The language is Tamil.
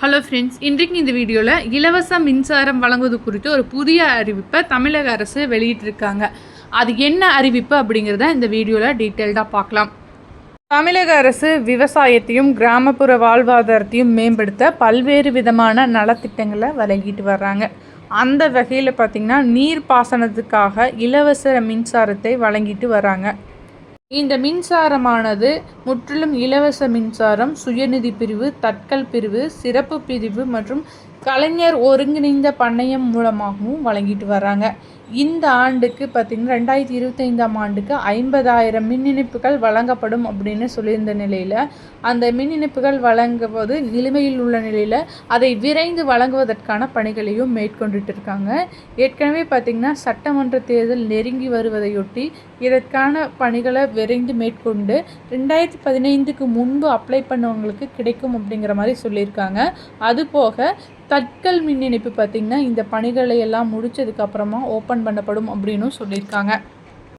ஹலோ ஃப்ரெண்ட்ஸ் இன்றைக்கு இந்த வீடியோவில் இலவச மின்சாரம் வழங்குவது குறித்து ஒரு புதிய அறிவிப்பை தமிழக அரசு வெளியிட்டிருக்காங்க. அது என்ன அறிவிப்பு அப்படிங்கிறத இந்த வீடியோவில் டீட்டெயில்டாக பார்க்கலாம். தமிழக அரசு விவசாயத்தையும் கிராமப்புற வாழ்வாதாரத்தையும் மேம்படுத்த பல்வேறு விதமான நலத்திட்டங்களை வழங்கிட்டு வர்றாங்க. அந்த வகையில் பார்த்திங்கன்னா நீர் பாசனத்துக்காக இலவச மின்சாரத்தை வழங்கிட்டு வராங்க இந்த மின்சாரமானது முற்றிலும் இலவச மின்சாரம் சுயநிதி பிரிவு தட்கல் பிரிவு சிறப்பு பிரிவு மற்றும் கலைஞர் ஒருங்கிணைந்த பண்ணையம் மூலமாகவும் வழங்கிட்டு வராங்க இந்த ஆண்டுக்கு பார்த்திங்கன்னா ரெண்டாயிரத்தி இருபத்தைந்தாம் ஆண்டுக்கு ஐம்பதாயிரம் மின் இணைப்புகள் வழங்கப்படும் அப்படின்னு சொல்லியிருந்த நிலையில் அந்த மின் இணைப்புகள் வழங்குவது நிலுவையில் உள்ள நிலையில் அதை விரைந்து வழங்குவதற்கான பணிகளையும் மேற்கொண்டுட்டு இருக்காங்க. ஏற்கனவே பார்த்திங்கன்னா சட்டமன்ற தேர்தல் நெருங்கி வருவதையொட்டி இதற்கான பணிகளை விரைந்து மேற்கொண்டு ரெண்டாயிரத்தி பதினைந்துக்கு முன்பு அப்ளை பண்ணவங்களுக்கு கிடைக்கும் அப்படிங்கிற மாதிரி சொல்லியிருக்காங்க. அதுபோக தட்கல் மின் இணைப்பு பார்த்திங்கன்னா இந்த பணிகளை எல்லாம் முடித்ததுக்கப்புறமா ஓப்பன் பண்ணப்படும் அப்படின்னும் சொல்லியிருக்காங்க.